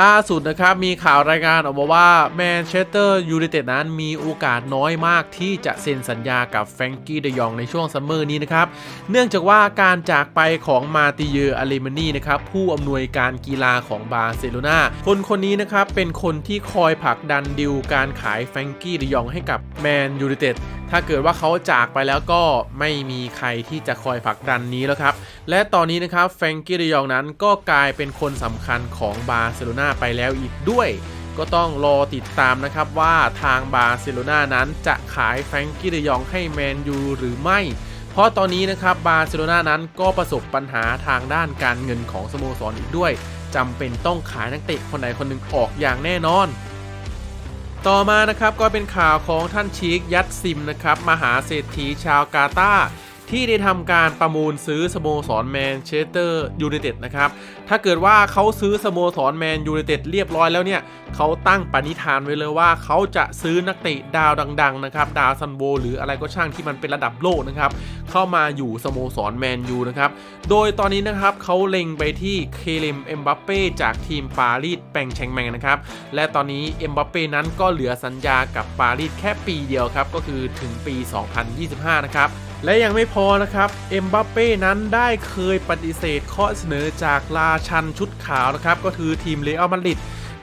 ล่าสุดนะครับมีข่าวรายงานออกมาว่าแมนเชสเตอร์ยูไนเต็ดนั้นมีโอกาสน้อยมากที่จะเซ็นสัญญากับแฟรงกี้เดยองในช่วงซัมเมอร์นี้นะครับ เนื่องจากว่าการจากไปของมาติเยอร์อาเลมานีนะครับผู้อำนวยการกีฬาของบาร์เซโลนาคนคนนี้นะครับเป็นคนที่คอยผลักดันดิวการขายแฟรงกี้เดยองให้กับแมนยูไนเต็ด ถ้าเกิดว่าเขาจากไปแล้วก็ไม่มีใครที่จะคอยผลักดันนี้แล้วครับ และตอนนี้นะครับแฟรงกี้เดยองนั้นก็กลายเป็นคนสำคัญของบาร์เซโลนาไปแล้วอีกด้วย ก็ต้องรอติดตามนะครับว่าทางบาร์เซโลนานั้นจะขายแฟรงกี้เดยองให้แมนยูหรือไม่เพราะตอนนี้นะครับบาร์เซโลนานั้นก็ประสบปัญหาทางด้านการเงินของสโมสรอีกด้วยจำเป็นต้องขายนักเตะคนใดคนหนึ่งออกอย่างแน่นอน ต่อมานะครับก็เป็นข่าวของท่านชีคยัตซิมนะครับมหาเศรษฐีชาวกาตาร์ ที่ได้ทำการประมูลซื้อสโมสรแมนเชสเตอร์ยูไนเต็ดนะครับ ถ้าเกิดว่าเขาซื้อสโมสรแมนยูไนเต็ดเรียบร้อยแล้วเนี่ยเขาตั้งปณิธานไว้เลยว่าเขาจะซื้อนักเตะดาวดังๆนะครับดาวซันโวหรืออะไรก็ช่างที่มันเป็นระดับโลกนะครับเข้ามาอยู่สโมสรแมนยูนะครับโดยตอนนี้นะครับเขาเล็งไปที่เคเลมเอ็มบัปเป้จากทีมปารีสแปงแชงแมงนะครับและตอนนี้เอ็มบัปเป้นั้นก็เหลือสัญญากับปารีสแค่ปีเดียวครับก็คือถึงปี 2025 นะครับ และยังไม่พอนะครับ เอ็มบัปเป้นั้นได้เคยปฏิเสธข้อเสนอจากราชันชุดขาวนะครับ ก็คือทีมเรอัลมาดริด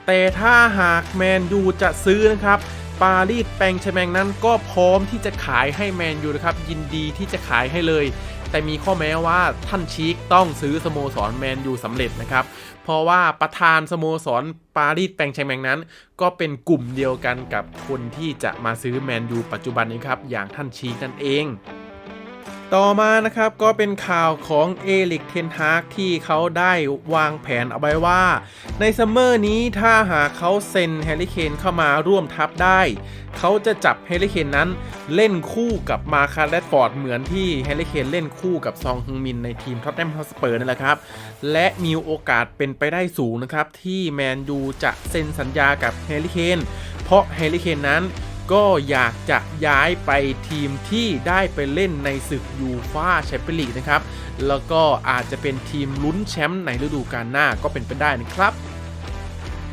แต่ถ้าหากแมนยูจะซื้อนะครับ ปารีสแปงชแมงนั้นก็พร้อมที่จะขายให้แมนยูนะครับ ยินดีที่จะขายให้เลย แต่มีข้อแม้ว่าท่านชีคต้องซื้อสโมสรแมนยูสำเร็จนะครับ เพราะว่าประธานสโมสรปารีสแปงชแมงนั้น ก็เป็นกลุ่มเดียวกันกับคนที่จะมาซื้อแมนยูปัจจุบันนี้ครับอย่างท่านชีคนั่นเอง ต่อมานะครับก็เป็นข่าวของเอลิกเทนฮากที่เขาได้วางแผนเอาไว้ว่า ในซัมเมอร์นี้ถ้าหากเขาเซ็นแฮร์รี่เคนเข้ามาร่วมทัพได้ เขาจะจับแฮร์รี่เคนนั้นเล่นคู่กับมาคาร์แรดฟอร์ดเหมือนที่แฮร์รี่เคนเล่นคู่กับซองฮึงมินในทีมท็อตแนมฮอสเปอร์นั่นแหละครับ และมีโอกาสเป็นไปได้สูงนะครับที่แมนยูจะเซ็นสัญญากับแฮร์รี่เคนเพราะแฮร์รี่เคนนั้น ก็อยากจะย้ายไปทีมที่ได้ไปเล่นในศึกยูฟ่าแชมเปี้ยนลีกนะครับ แล้วก็อาจจะเป็นทีมลุ้นแชมป์ในฤดูกาลหน้าก็เป็นไปได้นะครับ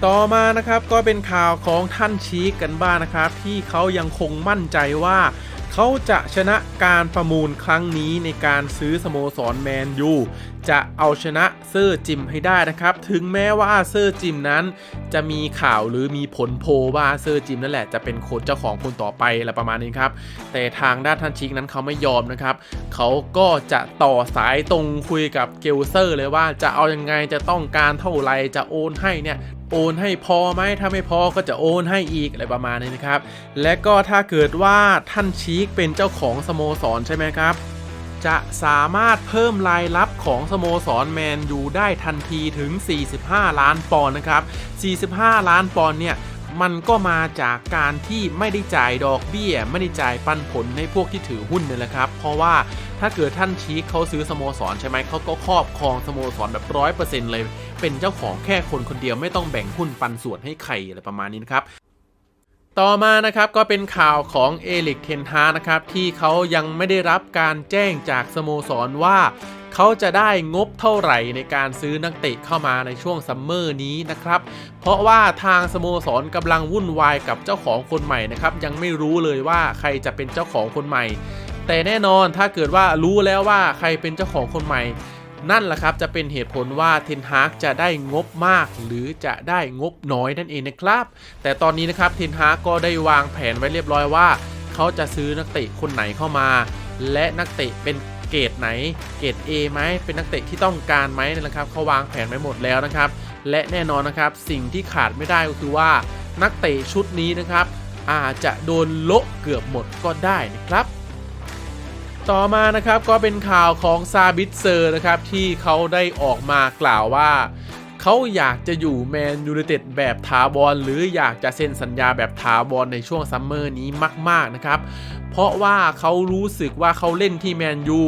ต่อมานะครับก็เป็นข่าวของท่านชีคกันบ้างนะครับ ที่เขายังคงมั่นใจว่า เขาจะชนะการประมูลครั้งนี้ในการซื้อสโมสรแมนยูจะเอาชนะเซอร์จิมให้ได้นะครับ ถึงแม้ว่าเซอร์จิมนั้นจะมีข่าวหรือมีผลโพลว่าเซอร์จิมนั่นแหละจะเป็นโค้ชเจ้าของคนต่อไปอะไรประมาณนี้ครับ แต่ทางด้านท่านชิกนั้นเขาไม่ยอมนะครับ เขาก็จะต่อสายตรงคุยกับเกลเซอร์เลยว่าจะเอายังไงจะต้องการเท่าไหร่จะโอนให้เนี่ย โอนให้พอไหมถ้าไม่พอก็จะโอนให้อีกอะไรประมาณนี้นะครับ และก็ถ้าเกิดว่าท่านชีคเป็นเจ้าของสโมสรใช่ไหมครับจะสามารถเพิ่มรายรับของสโมสรแมนยูได้ทันทีถึง 45 ล้านปอนด์นะครับ 45 ล้านปอนด์เนี่ย มันก็มาจากการที่ไม่ได้จ่ายดอกเบี้ย ไม่ได้จ่ายปันผลให้พวกที่ถือหุ้นเนี่ยแหละครับ เพราะว่าถ้าเกิดท่านชีคเขาซื้อสโมสรใช่ไหมเขาก็ครอบครองสโมสรแบบร้อยเปอร์เซ็นต์เลย เป็นเจ้าของแค่คนคนเดียวไม่ต้องแบ่งหุ้นปันส่วนให้ใครอะไรประมาณนี้นะครับต่อมานะครับก็เป็นข่าวของเอลิกเทนฮานะครับที่เขายังไม่ได้รับการแจ้งจากสโมสรว่า เขาจะได้งบเท่าไหร่ในการซื้อนักเตะเข้ามาในช่วงซัมเมอร์นี้นะครับ เพราะว่าทางสโมสรกำลังวุ่นวายกับเจ้าของคนใหม่นะครับ ยังไม่รู้เลยว่าใครจะเป็นเจ้าของคนใหม่ แต่แน่นอนถ้าเกิดว่ารู้แล้วว่าใครเป็นเจ้าของคนใหม่ นั่นแหละครับจะเป็นเหตุผลว่าเทนฮากจะได้งบมากหรือจะได้งบน้อยนั่นเองนะครับ แต่ตอนนี้นะครับเทนฮากก็ได้วางแผนไว้เรียบร้อยว่า เขาจะซื้อนักเตะคนไหนเข้ามา และนักเตะเป็น รดไหน เกรด A ไหมเป็นนักเตะที่ต้องการไหมนะครับเขาวางแผนไว้หมดแล้วนะครับ และแน่นอนนะครับสิ่งที่ขาดไม่ได้ก็คือว่านักเตะชุดนี้นะครับ อาจจะโดนโละเกือบหมดก็ได้นะครับต่อมานะครับก็เป็นข่าวของซาบิตเซอร์นะครับที่เขาได้ออกมากล่าวว่า เขาอยากจะอยู่แมนยูไนเต็ดแบบถาวรหรืออยากจะเซ็นสัญญาแบบถาวรในช่วงซัมเมอร์นี้มาก ๆ นะครับ เพราะว่าเขารู้สึกว่าเขาเล่นที่แมนยู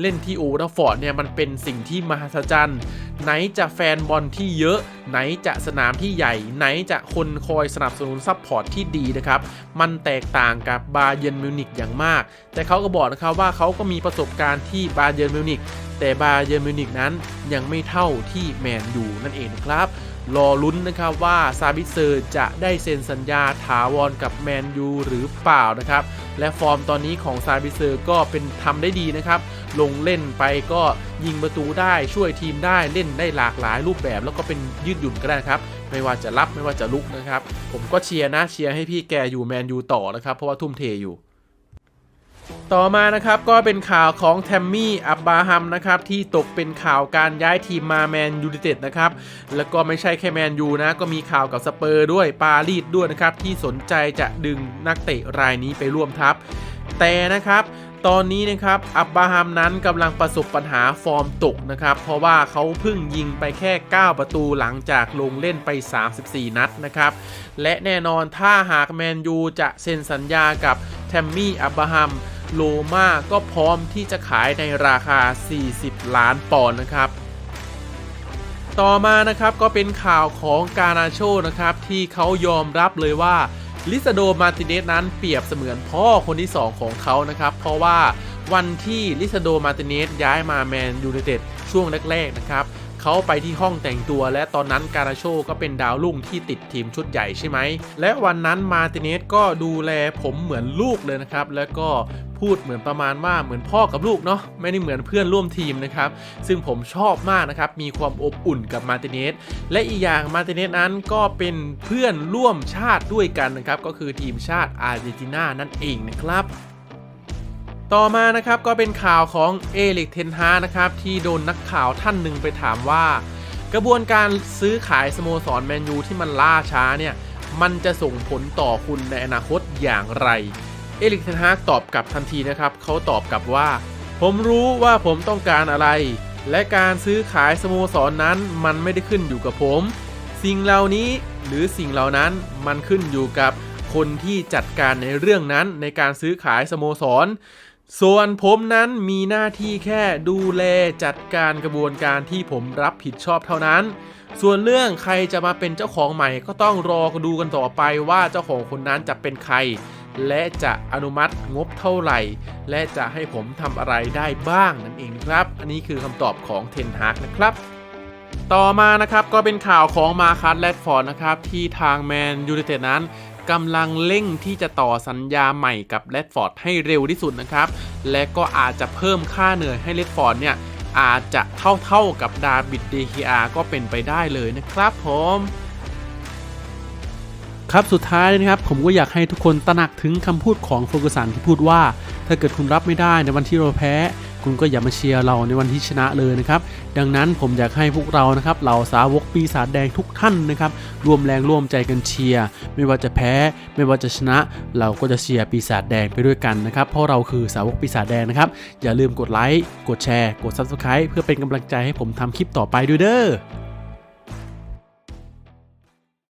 เล่นที่โอลด์แทัฟฟอร์ดเนี่ยมันเป็นสิ่งที่มหัศจรรย์ไหนจะแฟนบอลที่เยอะ ไหนจะสนามที่ใหญ่ ไหนจะคนคอยสนับสนุนซัพพอร์ตที่ดีนะครับ มันแตกต่างกับบาเยร์นมิวนิกอย่างมาก แต่เขาก็บอกนะครับว่าเขาก็มีประสบการณ์ที่บาเยร์นมิวนิกแต่บาเยร์นมิวนิกนั้นยังไม่เท่าที่แมนยูนั่นเองครับ รอลุ้นนะครับว่าซาบิเซอร์จะได้เซ็นสัญญาถาวรกับแมนยูหรือเปล่านะครับ และฟอร์มตอนนี้ของซาบิเซอร์ก็เป็นทำได้ดีนะครับ ลงเล่นไปก็ยิงประตูได้ช่วยทีมได้เล่นได้หลากหลายรูปแบบ แล้วก็เป็นยืดหยุ่นก็ได้ครับ ไม่ว่าจะรับไม่ว่าจะลุกนะครับ ผมก็เชียร์นะเชียร์ให้พี่แกอยู่แมนยูต่อนะครับเพราะว่าทุ่มเทอยู่ ต่อมานะครับก็เป็นข่าวของแทมมี่ อับบาฮัมนะครับที่ตกเป็นข่าวการย้ายทีมมาแมนยูไนเต็ดนะครับแล้วก็ไม่ใช่แค่แมนยูนะก็มีข่าวกับสเปอร์ด้วยปารีสด้วยนะครับที่สนใจจะดึงนักเตะรายนี้ไปร่วมทัพ แต่นะครับตอนนี้นะครับอับบาฮัมนั้นกำลังประสบปัญหาฟอร์มตกนะครับ เพราะว่าเขาเพิ่งยิงไปแค่ 9 ประตูหลังจากลงเล่นไป 34 นัดนะครับ และแน่นอนถ้าหากแมนยูจะเซ็นสัญญากับแทมมี่อับบาฮัม โลมาก็พร้อมที่จะขายในราคา 40 ล้านปอนด์นะครับ ต่อมานะครับก็เป็นข่าวของกานาโชนะครับที่เขายอมรับเลยว่าลิซาโดมาร์ติเนสนั้นเปรียบเสมือนพ่อคนที่ 2 ของเขานะครับ เพราะว่าวันที่ลิซาโดมาร์ติเนสย้ายมาแมนยูไนเต็ดช่วงแรก ๆ นะครับเขาไปที่ห้องแต่งตัวและตอนนั้นการาโชก็เป็นดาวรุ่งที่ติดทีมชุดใหญ่ใช่ไหม และวันนั้นมาร์ติเนสก็ดูแลผมเหมือนลูกเลยนะครับ แล้วก็ พูดเหมือนประมาณว่าเหมือนพ่อกับลูกเนาะไม่ได้เหมือนเพื่อนร่วมทีมนะครับ ซึ่งผมชอบมากนะครับ มีความอบอุ่นกับมาติเนสและอีกอย่างมาติเนสนั้นก็เป็นเพื่อนร่วมชาติด้วยกันนะครับ ก็คือทีมชาติอาร์เจนตินานั่นเองนะครับต่อมานะครับก็เป็นข่าวของเอลิกเทนฮานะครับที่โดนนักข่าวท่านหนึ่งไปถามว่า กระบวนการซื้อขายสโมสรแมนยูที่มันล่าช้าเนี่ย มันจะส่งผลต่อคุณในอนาคตอย่างไร เอลิกเทนฮากตอบกลับทันทีนะครับเขาตอบกลับว่า ผมรู้ว่าผมต้องการอะไร และการซื้อขายสโมสรนนั้นมันไม่ได้ขึ้นอยู่กับผม สิ่งเหล่านี้หรือสิ่งเหล่านั้นมันขึ้นอยู่กับคนที่จัดการในเรื่องนั้นในการซื้อขายสโมสร ส่วนผมนั้นมีหน้าที่แค่ดูแลจัดการกระบวนการที่ผมรับผิดชอบเท่านั้น ส่วนเรื่องใครจะมาเป็นเจ้าของใหม่ก็ต้องรอดูกันต่อไปว่าเจ้าของคนนั้นจะเป็นใคร และจะอนุมัติงบเท่าไหร่ และจะให้ผมทำอะไรได้บ้างนั่นเองครับ อันนี้คือคำตอบของเทนฮากนะครับต่อมานะครับก็เป็นข่าวของมาคัสแรดฟอร์ดนะครับที่ทางแมนยูไนเต็ดนั้นกำลังเร่งที่จะต่อสัญญาใหม่กับแรดฟอร์ดให้เร็วที่สุดนะครับ และก็อาจจะเพิ่มค่าเหนื่อยให้แรดฟอร์ดเนี่ยอาจจะเท่าๆกับดาบิดเดคิอาก็เป็นไปได้เลยนะครับผม ครับสุดท้ายนะครับผมก็อยากให้ทุกคนตระหนักถึงคำพูดของโฟกุสันที่พูดว่า ถ้าเกิดคุณรับไม่ได้ในวันที่เราแพ้ คุณก็อย่ามาเชียร์เราในวันที่ชนะเลยนะครับ ดังนั้นผมอยากให้พวกเรานะครับเหล่าสาวกปีศาจแดงทุกท่านนะครับร่วมแรงร่วมใจกันเชียร์ไม่ว่าจะแพ้ ไม่ว่าจะชนะ เราก็จะเชียร์ปีศาจแดงไปด้วยกันนะครับเพราะเราคือสาวกปีศาจแดงนะครับอย่าลืมกดไลค์กดแชร์ กด Subscribe เพื่อเป็นกำลังใจให้ผมทำคลิปต่อไปด้วยเด้อ